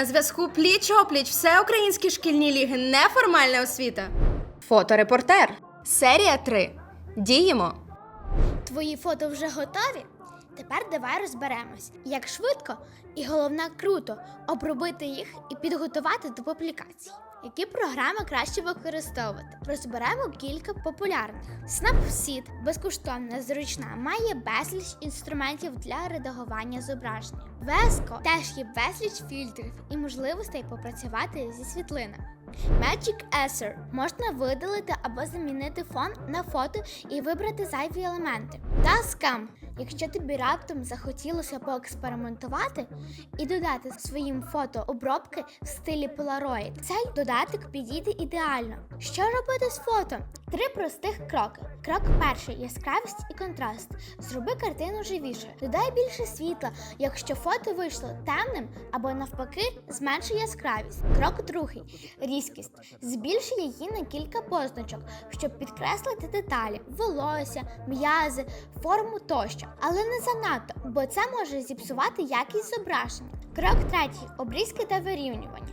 На зв'язку пліч опліч всеукраїнські шкільні ліги неформальна освіта. Фоторепортер. Серія 3. Діємо. Твої фото вже готові? Тепер давай розберемось, як швидко і головне круто обробити їх і підготувати до публікацій. Які програми краще використовувати? Розберемо кілька популярних. Snapseed безкоштовна, зручна, має безліч інструментів для редагування зображення. Vesco теж є безліч фільтрів і можливостей попрацювати зі світлинами. Magic Essor можна видалити або замінити фон на фото і вибрати зайві елементи. Tascam Якщо тобі раптом захотілося поекспериментувати і додати своїм фото обробки в стилі Polaroid, цей додаток підійде ідеально. Що робити з фото? Три простих кроки. Крок перший яскравість і контраст. Зроби картину живіше. Додай більше світла, якщо фото вийшло темним або навпаки зменши яскравість. Крок другий різкість. Збільши її на кілька позначок, щоб підкреслити деталі, волосся, м'язи, форму тощо. Але не занадто, бо це може зіпсувати якість зображення. Крок третій обрізки та вирівнювання.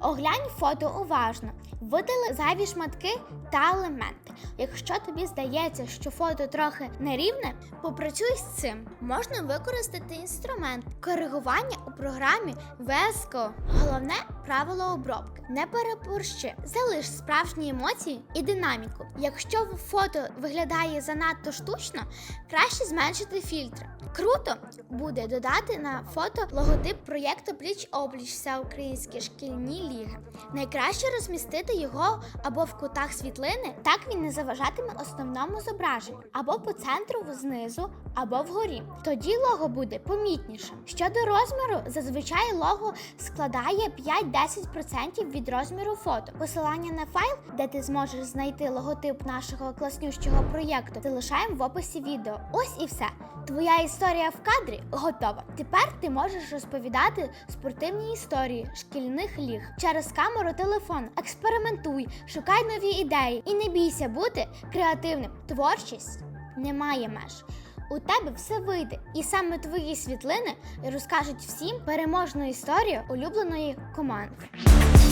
Оглянь фото уважно, видали зайві шматки та елементи. Якщо тобі здається, що фото трохи нерівне, попрацюй з цим. Можна використати інструмент коригування у програмі VSCO. Головне правило обробки. Не переборщи, залиш справжні емоції і динаміку. Якщо фото виглядає занадто штучно, краще зменшити фільтри. Круто буде додати на фото логотип проєкту Пліч обліч всеукраїнські шкільні ліги. Найкраще розмістити його або в кутах світлини, так він не заважатиме основному зображенню, або по центру знизу, або вгорі. Тоді лого буде помітнішим. Щодо розміру, зазвичай лого складає 5-10% від розміру фото. Посилання на файл, де ти зможеш знайти логотип нашого класнющого проєкту, залишаємо в описі відео. Ось і все. Твоя історія в кадрі готова. Тепер ти можеш розповідати спортивні історії шкільних ліг через камеру телефон. Експериментуй, шукай нові ідеї і не бійся бути креативним. Творчість не має меж. У тебе все вийде, і саме твої світлини розкажуть всім переможну історію улюбленої команди.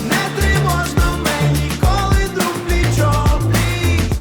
Не тривожно мені,